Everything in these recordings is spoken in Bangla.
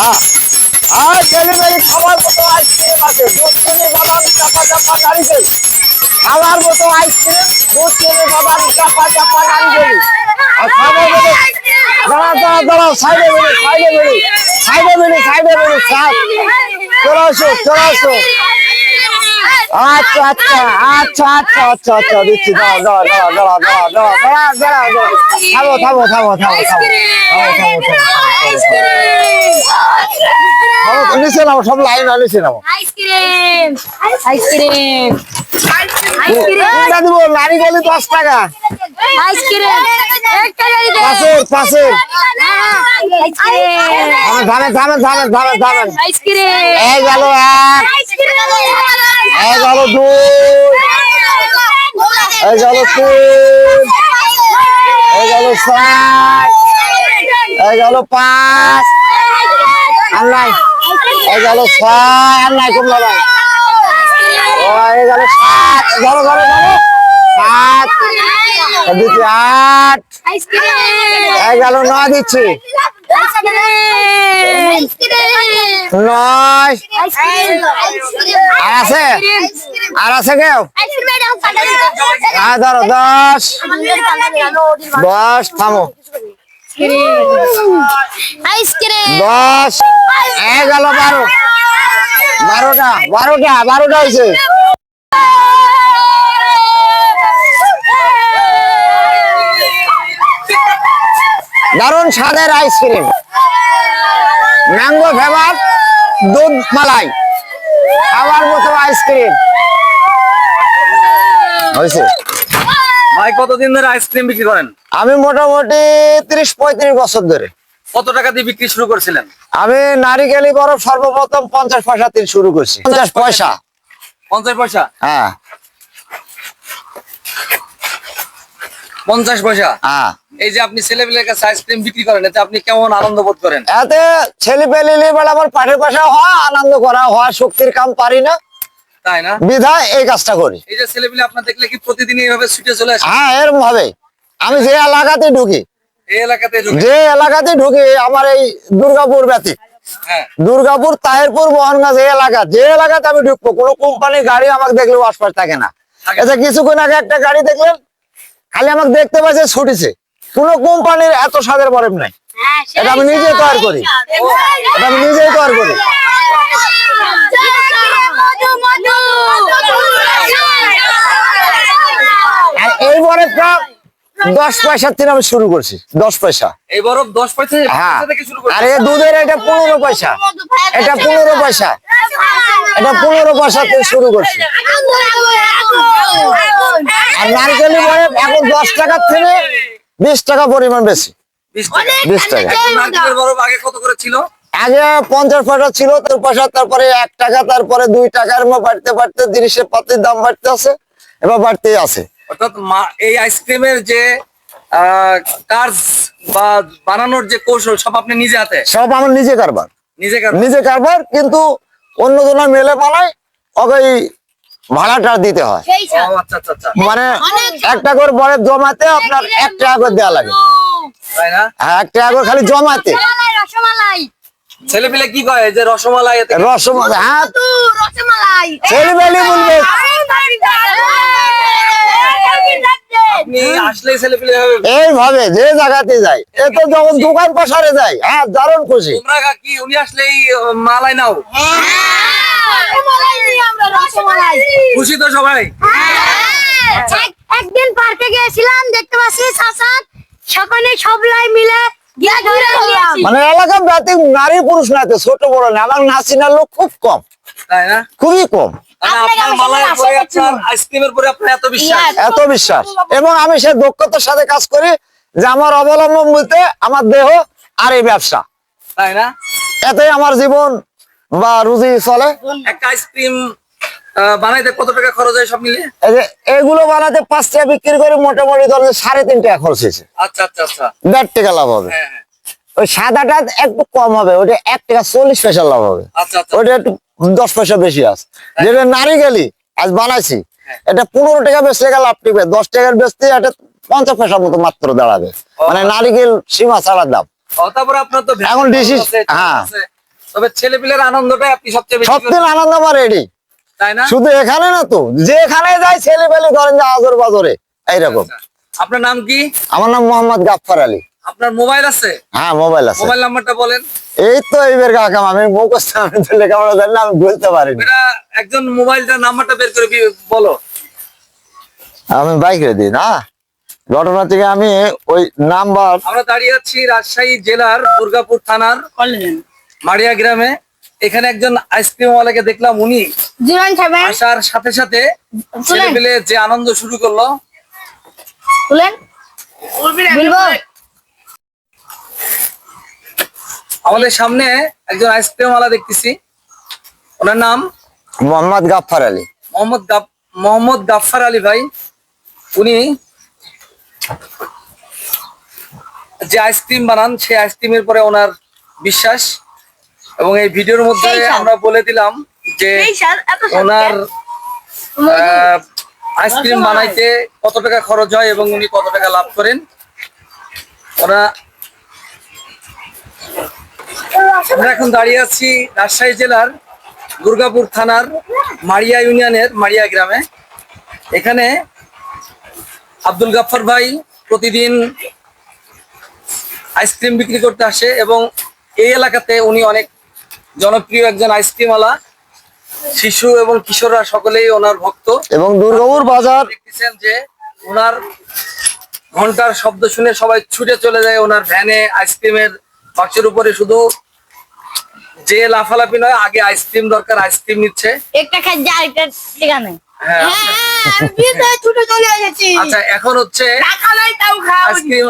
হ্যাঁ আর ডেলিভারি খাবার মতো আইসক্রিম আছে চিনি বাদাম চাপা চাপা নারিকেল খাবার মতো আইসক্রিম চিনি বাদাম চাপা চাপা নারিকেল আর খাবার মতো দাঁড়া দাঁড়া দাঁড়াও সাইডে বেরো সাইডে বেরো সাইডে বেরো সাইডে বেরো সাইড চলে আসো চলে আসো আচ্ছা আচ্ছা আচ্ছা আচ্ছা আচ্ছা আচ্ছা দিচ্ছি দাঁড়া দাঁড়া দাঁড়া দাঁড়া দাঁড়া দাঁড়া দাঁড়া দাঁড়া দাঁড়া থামো থামো থামো থামো থামো থামো থামো থামো নিচে নামো সব লাইন নিচে নামো আইসক্রিম। আইসক্রিম। কোনটা দিব নারিকেল দশ টাকা। আইসক্রিম। এক আইসক্রিম। এই গেল এই গেল দুই। এই গেল তিন। এই গেল চার। এই গেল পাঁচ। নাই এই গেল ছয় নাই কমলা ভাই। এই গেল সাত ধরো ধরো ধরো। সাত দিচ্ছি আট। এই গেল নয় দিচ্ছি। নয়। আর আছে? আর আছে কেউ? আর ধরো, দশ। দশ, থামো। দশ বারো। বারোটা বারোটা বারোটা দারুণ স্বাদের আইসক্রিম। ম্যাঙ্গো ফ্লেভার, দুধ মালাই। খাবার মতো আইসক্রিম। হয়েছে ভাই কতদিন ধরে আইসক্রিম বিক্রি করেন? আমি মোটামুটি ত্রিশ পঁয়ত্রিশ বছর ধরে। কত টাকা দিয়ে বিক্রি শুরু করছিলেন? আমি নারিকেলি বরফ সর্বপ্রথম পঞ্চাশ পয়সা থেকে শুরু করছি। পঞ্চাশ পয়সা? পঞ্চাশ পয়সা? হ্যাঁ। পঞ্চাশ পয়সা? হ্যাঁ। এই যে আপনি ছেলেপেলের কাছে আইসক্রিম বিক্রি করেন এতে আপনি কেমন আনন্দ বোধ করেন? এতে ছেলে পেলে আমার পাঠের হয় আনন্দ করা হয় শক্তির কাম পারি না। তাই না? বিধায় এই কাজটা করি। এই যে ছেলেপেলে আপনার দেখলে কি প্রতিদিন এইভাবে ছুটে চলে আসে? হ্যাঁ এরকম ভাবে আমি যে এলাকাতে ঢুকি ঢুকে? যে এলাকাতে ঢুকি আমার এই দুর্গাপুর ব্যতীত। হ্যাঁ। দুর্গাপুর তাহিরপুর মোহনগঞ্জ এই এলাকা যে এলাকাতে আমি ঢুকবো কোনো কোম্পানির গাড়ি আমাকে দেখলেও আশপাশ থাকে না। এতে কিছুক্ষণ আগে একটা গাড়ি দেখলেন খালি আমাকে দেখতে পাচ্ছে ছুটিছে। কোনো কোম্পানির এত স্বাদের বরফ নাই। এটা আমি নিজে তৈরি করি। এটা আমি নিজেই তৈরি করি। আর এই বরফটা দশ পয়সার থেকে আমি শুরু করছি দশ পয়সা। এই বরফ দশ পয়সা হ্যাঁ আর এই দুধের এটা পনেরো পয়সা এটা পনেরো পয়সা এটা পনেরো পয়সা থেকে শুরু করছি। আর নারকেলি বরফ এখন দশ টাকার থেকে বিশ টাকা পরিমাণ বেশি। বিশ টাকা। বরফ আগে কত করে ছিল? আগে পঞ্চাশ পয়সা ছিল তার পয়সা তারপরে এক টাকা তারপরে দুই টাকার মতো বাড়তে বাড়তে জিনিসের পাতির দাম বাড়তে আছে এবার বাড়তেই আছে। অর্থাৎ মা- এই আইসক্রিমের যে কাজ বা বানানোর যে কৌশল সব আপনি নিজে হাতে? সব আমার নিজে কারবার। নিজে নিজে কারবার কিন্তু অন্য মেলে বানায় ভাড়াটা দিতে হয়। আচ্ছা আচ্ছা আচ্ছা। মানে একটা করে জমাতে আপনার এক টাকা করে দেওয়া লাগে। তাই না? হ্যাঁ এক টাকা করে খালি জমাতে। রসমালাই। ছেলে পেলে কি কয়? যে রসমালাই রসমালাই হ্যাঁ। রসমালাই। বলবে। ছেলে পেলে এইভাবে যে জায়গাতে যায় এ তো যখন দোকান পাশারে যায় হ্যাঁ দারুণ খুশি। কি উনি আসলেই মালাই নাও? খুশি তো সবাই? একদিন পার্কে গিয়েছিলাম দেখতে পাচ্ছি সকলে সবলাই মিলে মানে নারী পুরুষ নাতে ছোট বড় না। আমার নাচিনার লোক খুব কম। তাই না? খুবই কম। বিশ্বাস। এত বিশ্বাস। এবং আমি সে দক্ষতার সাথে কাজ করি যে আমার অবলম্বন বলতে আমার দেহ আর এই ব্যবসা। তাই না? এতে আমার জীবন বা রুজি চলে। একটা আইসক্রিম বানাইতে কত টাকা খরচ হয় সব এগুলো বানাতে পাঁচ টাকা বিক্রি করে মোটামুটি ধরেন সাড়ে তিন টাকা খরচ হয়েছে। আচ্ছা আচ্ছা আচ্ছা। দেড় টাকা লাভ হবে। হ্যাঁ হ্যাঁ। ওই সাদাটা একটু কম হবে ওটা এক টাকা চল্লিশ পয়সা লাভ হবে। আচ্ছা আচ্ছা। ওটা একটু দশ পয়সা বেশি আছে। যেটা নারী গেলি আজ বানাইছি এটা পনেরো টাকা বেচলে গেলে লাভ টিকবে দশ টাকার বেচতে এটা পঞ্চাশ পয়সার মতো মাত্র দাঁড়াবে। মানে নারিকেল সীমা ছাড়ার দাম। তারপরে আপনার তো এখন ডিসি- হ্যাঁ। তবে ছেলেপিলের আনন্দটাই আপনি সবচেয়ে বেশি সবদিন আনন্দ পারে এটি তাই না? শুধু এখানে না তো যেখানে যায় ছেলে পেলে ধরেন যে আজর বাজরে এইরকম। আচ্ছা। আপনার নাম কি? আমার নাম মোহাম্মদ গাফফার আলী। আপনার মোবাইল আছে? হ্যাঁ মোবাইল আছে। মোবাইল নাম্বারটা বলেন। এই তো এইবার কাকাম আমি মুখস্থ আমি তো লেখাপড়া জানি না আমি বলতে পারিনি। এটা একজন মোবাইলটা নাম্বারটা বের করে বলো। আমি বাইক রে দিই না? ঘটনা থেকে আমি ওই নাম্বার আমরা দাঁড়িয়ে আছি রাজশাহী জেলার দুর্গাপুর থানার মারিয়া গ্রামে। এখানে একজন আইসক্রিম ওয়ালাকে দেখলাম উনি আসার সাথে সাথে ছেলেপেলে যে আনন্দ শুরু করল। আমাদের সামনে একজন আইসক্রিম ওয়ালা দেখতেছি। ওনার নাম? মোহাম্মদ গাফফার আলী। মোহাম্মদ মোহাম্মদ গাফফার আলী ভাই। উনি যে আইসক্রিম বানান সেই আইসক্রিমের পরে ওনার বিশ্বাস। এবং এই ভিডিওর মধ্যে আমরা বলে দিলাম যে ওনার আইসক্রিম বানাইতে কত টাকা খরচ হয় এবং উনি কত টাকা লাভ করেন? ওরা আমরা এখন দাঁড়িয়ে আছি রাজশাহী জেলার দুর্গাপুর থানার মারিয়া ইউনিয়নের মারিয়া গ্রামে। এখানে আব্দুল গাফফার ভাই প্রতিদিন আইসক্রিম বিক্রি করতে আসে এবং এই এলাকাতে উনি অনেক জনপ্রিয় একজন আইসক্রিমওয়ালা শিশু এবং কিশোররা সকলেই ওনার ভক্ত। এবং দুর্গাপুর বাজার। দেখতেছেন যে ওনার ঘণ্টার শব্দ শুনে সবাই ছুটে চলে যায় ওনার ভ্যানে আইসক্রিমের বাক্সের উপরে। শুধু যে লাফালাফি নয় আগে আইসক্রিম দরকার আইসক্রিম নিচ্ছে। একটা খাই যা একটা ঠিকানা হ্যাঁ। হ্যাঁ আমি বিয়েতে ছুটে চলে এসেছি। আচ্ছা এখন হচ্ছে টাকা নাই তাও খাওয়া আইসক্রিম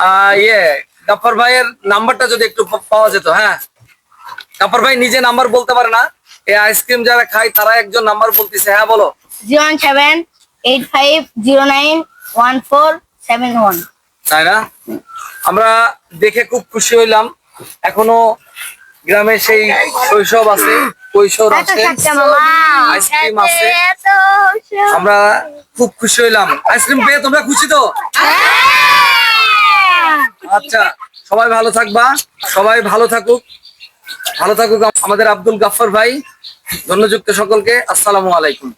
আহ, ইয়ে গাফার ভাইয়ের নাম্বারটা যদি একটু পাওয়া যেত হ্যাঁ। গাফার ভাই নিজে নাম্বার বলতে পারে না। এই আইসক্রিম যারা খায় তারা একজন নাম্বার বলতেছে। হ্যাঁ বলো। Zero seven eight five zero nine one four seven one. তাই না? আমরা দেখে খুব খুশি হইলাম। এখনও গ্রামে সেই শৈশব আছে কৈশোর আছে আইসক্রিম আছে। আমরা খুব খুশি হইলাম। আইসক্রিম পেয়ে তোমরা খুশি তো? আচ্ছা সবাই ভালো থাকবা সবাই ভালো থাকুক। ভালো থাকুক আমাদের আব্দুল গাফর ভাই ধন্যযুক্ত সকলকে আসসালামু আলাইকুম।